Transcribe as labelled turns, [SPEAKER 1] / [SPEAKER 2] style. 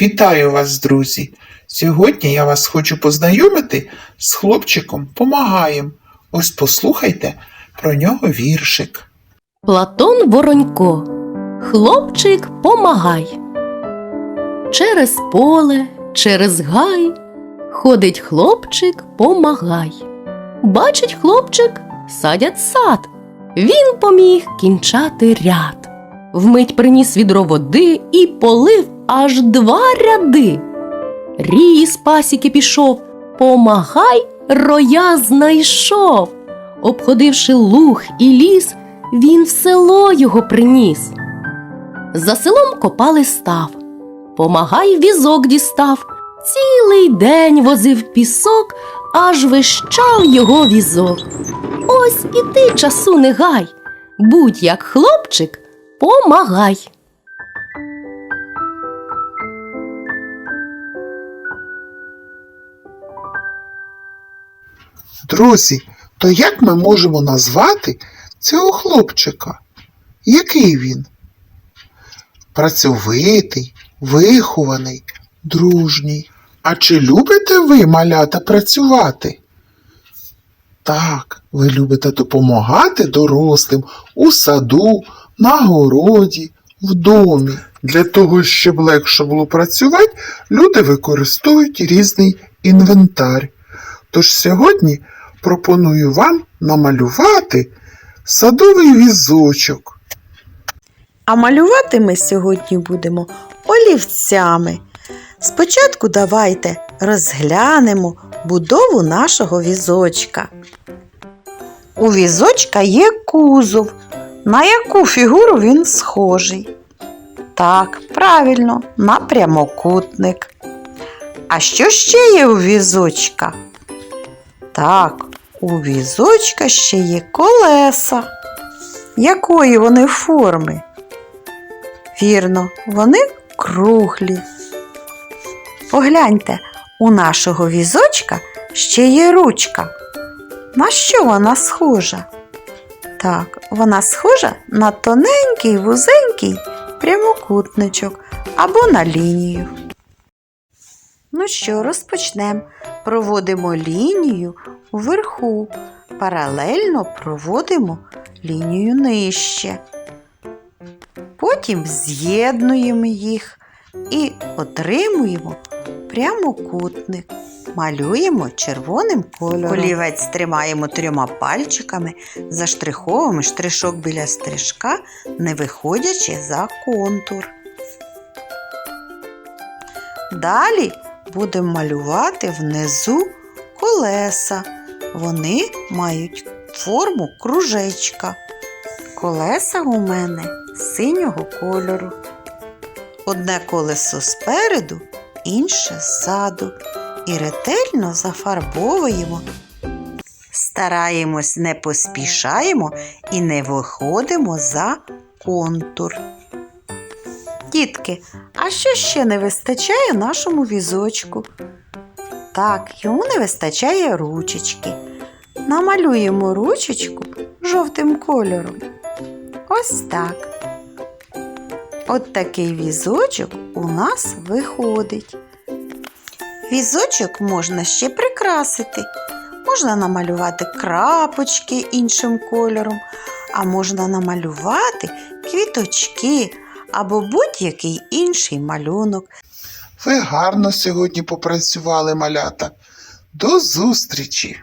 [SPEAKER 1] Вітаю вас, друзі! Сьогодні я вас хочу познайомити з хлопчиком Помагаєм. Ось послухайте про нього віршик.
[SPEAKER 2] Платон Воронько. Хлопчик, помагай. Через поле, через гай ходить хлопчик, помагай. Бачить хлопчик, садять сад. Він поміг кінчати ряд. Вмить приніс відро води і полив аж два ряди. Рій з пасіки пішов, помагай, роя знайшов. Обходивши луг і ліс, він в село його приніс. За селом копали став, помагай візок дістав, цілий день возив пісок, аж вищав його візок. Ось і ти часу не гай, будь як хлопчик, помагай.
[SPEAKER 1] Друзі, то як ми можемо назвати цього хлопчика? Який він? Працьовитий, вихований, дружній. А чи любите ви, малята, працювати? Так, ви любите допомагати дорослим у саду, на городі, в домі. Для того, щоб легше було працювати, люди використовують різний інвентар. Тож сьогодні пропоную вам намалювати садовий візочок.
[SPEAKER 3] А малювати ми сьогодні будемо олівцями. Спочатку давайте розглянемо будову нашого візочка. У візочка є кузов. На яку фігуру він схожий? Так, правильно, на прямокутник. А що ще є у візочка? Так, у візочка ще є колеса. Якої вони форми? Вірно, вони круглі. Погляньте, у нашого візочка ще є ручка. На що вона схожа? Так, вона схожа на тоненький вузенький прямокутничок або на лінію. Ну що, розпочнемо. Проводимо лінію вверху, паралельно проводимо лінію нижче. Потім з'єднуємо їх і отримуємо прямокутник. Малюємо червоним кольором. Олівець тримаємо трьома пальчиками, заштриховуємо штришок біля стрижка, не виходячи за контур. Далі будемо малювати внизу колеса. Вони мають форму кружечка. Колеса у мене синього кольору. Одне колесо спереду, інше ззаду. І ретельно зафарбовуємо. Стараємось не поспішаємо і не виходимо за контур. Дітки, а що ще не вистачає нашому візочку? Так, йому не вистачає ручечки. Намалюємо ручечку жовтим кольором. Ось так. От такий візочок у нас виходить. Візочок можна ще прикрасити. Можна намалювати крапочки іншим кольором, а можна намалювати квіточки або будь-який інший малюнок.
[SPEAKER 1] Ви гарно сьогодні попрацювали, малята. До зустрічі!